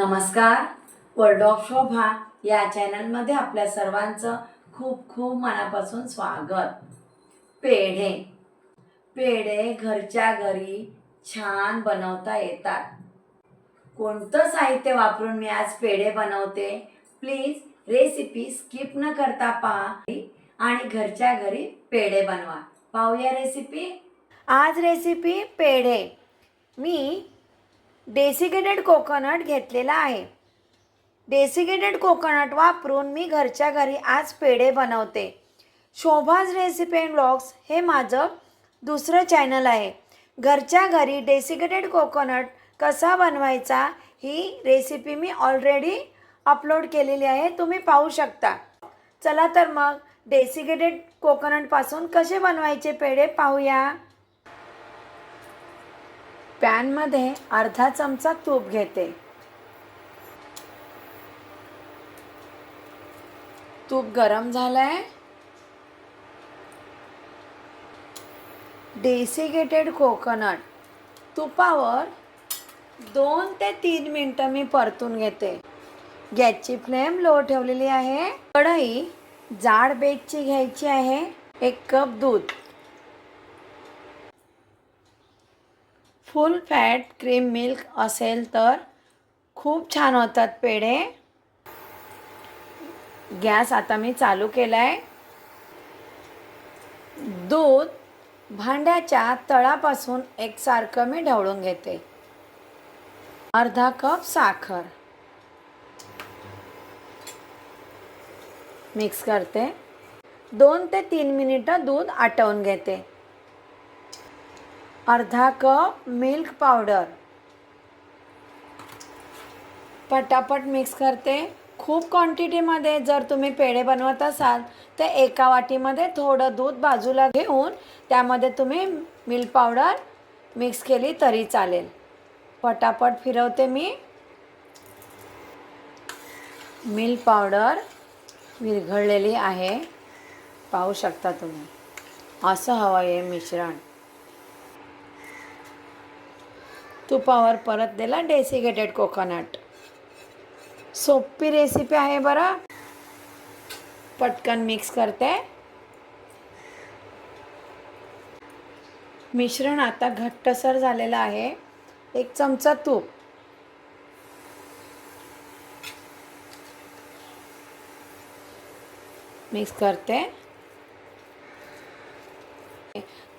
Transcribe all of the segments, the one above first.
नमस्कार. World of शोभा या चॅनलमध्ये आपल्या सर्वांचं खूप खूप मनापासून स्वागत. पेढे. पेढे घरच्या घरी छान बनवता येतात. कोणतं साहित्य वापरून मी आज पेढे बनवते? प्लीज रेसिपी स्किप न करता पहा आणि घरच्या घरी पेढे बनवा. पाहूया रेसिपी आज रेसिपी पेढे. मी डेसिकेटेड कोकोनट घेतलेला आहे. डेसिकेटेड कोकोनट वापरून मी घरच्या घरी आज पेढे बनवते. शोभाज रेसिपी अँड ब्लॉग्स हे माझं दुसरं चॅनल आहे. घरच्या घरी डेसिकेटेड कोकोनट कसा बनवायचा ही रेसिपी मी ऑलरेडी अपलोड केलेली आहे. तुम्ही पाहू शकता. चला तर मग डेसिकेटेड कोकोनटपासून कसे बनवायचे पेढे पाहूया. पॅनमध्ये अर्धा चमचा तूप घेते. तूप गरम झालंय. Desiccated coconut. तुपावर दोन ते तीन मिनटं मी परतून घेते. गॅसची फ्लेम लो ठेवलेली आहे. कढई जाड बेचची घ्यायची आहे. एक कप दूध. फुल फॅट क्रीम मिल्क असेल तर खूप छान होतात पेढे. गॅस आता मी चालू केला आहे दूध भांड्याच्या तळापासून एकसारखं मी ढवळून घेते. अर्धा कप साखर. मिक्स करते. दोन ते तीन मिनिटं दूध आटवून घेते. अर्धा कप मिल्क पावडर पटापट मिक्स करते. खूप क्वांटिटीमध्ये जर तुम्ही पेढे बनवत असाल तर एका वाटीमध्ये थोडं दूध बाजूला घेऊन त्यामध्ये तुम्ही मिल्क पावडर मिक्स केली तरी चालेल. पटापट फिरवते मी. मिल्क पावडर विरघळलेली आहे. पाहू शकता तुम्ही. असं हवं आहे मिश्रण. तुपावर परत दिला डेसिकेटेड कोकोनट सोपी रेसिपी आहे बरं. पटकन मिक्स करते. मिश्रण आता घट्टसर झालेलं आहे. एक चमचा तूप. मिक्स करते.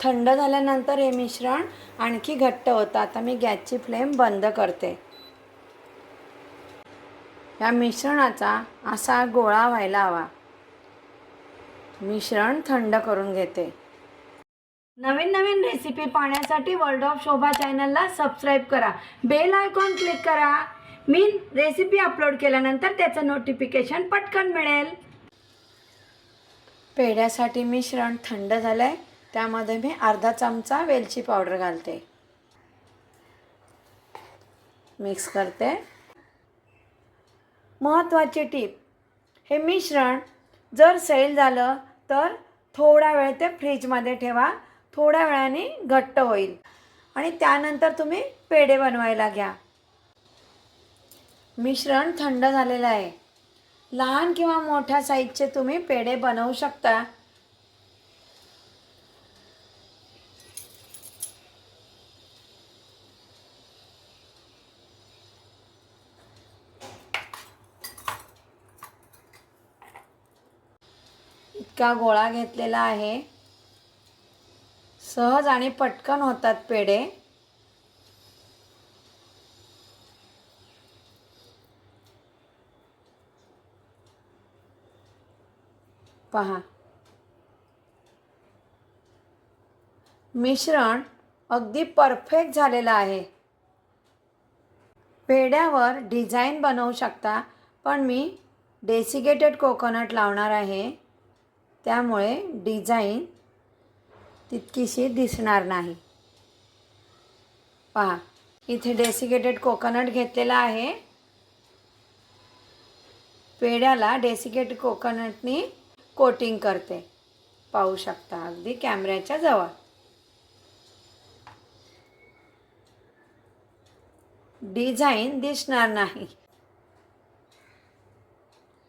थंड झाल्यानंतर हे मिश्रण आणखी घट्ट होतं. आता मी गॅसची फ्लेम बंद करते. या मिश्रणाचा असा गोळा व्हायला हवा. मिश्रण थंड करून घेते. नवीन नवीन रेसिपी पाहण्यासाठी वर्ल्ड ऑफ शोभा चॅनलला सबस्क्राईब करा. बेल आयकॉन क्लिक करा. मी रेसिपी अपलोड केल्यानंतर त्याचं नोटिफिकेशन पटकन मिळेल. पेढ्यासाठी मिश्रण थंड झालं आहे त्यामध्ये मी अर्धा चमचा वेलची पावडर घालते. मिक्स करते. महत्त्वाची टीप हे मिश्रण जर सैल झालं तर थोडा वेळ ते फ्रीजमध्ये ठेवा. थोड्या वेळाने घट्ट होईल. आणि त्यानंतर तुम्ही पेढे बनवायला घ्या. मिश्रण थंड झालेलं आहे. लहान किंवा मोठ्या साईजचे तुम्ही पेढे बनवू शकता. इतका गोळा घेतलेला आहे. सहज आणि पटकन होतात पेढे. पहा. मिश्रण अगदी परफेक्ट झालेलं आहे. पेढ्यावर डिझाईन बनवू शकता पण मी डेसिकेटेड कोकोनट लावणार आहे. त्यामुळे डिझाईन तितकीशी दिसणार नाही. पहा इथे डेसिकेटेड कोकोनट घेतलेला आहे. पेढ्याला डेसिकेटेड कोकोनटनी कोटिंग करते. पाहू शकता अगदी कॅमेऱ्याच्या जवळ. डिझाईन दिसणार नाही.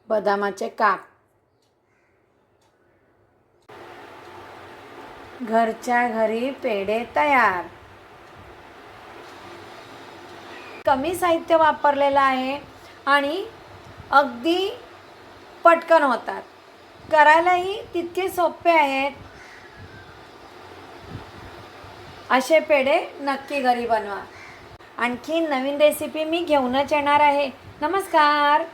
बदामाचे काप. घरच्या घरी पेढे तयार. कमी साहित्य वापरलेलं आहे आणि अगदी पटकन होतात. करायलाही तितके सोपे आहेत. असे पेढे नक्की घरी बनवा. आणखी नवीन रेसिपी मी घेऊनच येणार आहे. नमस्कार!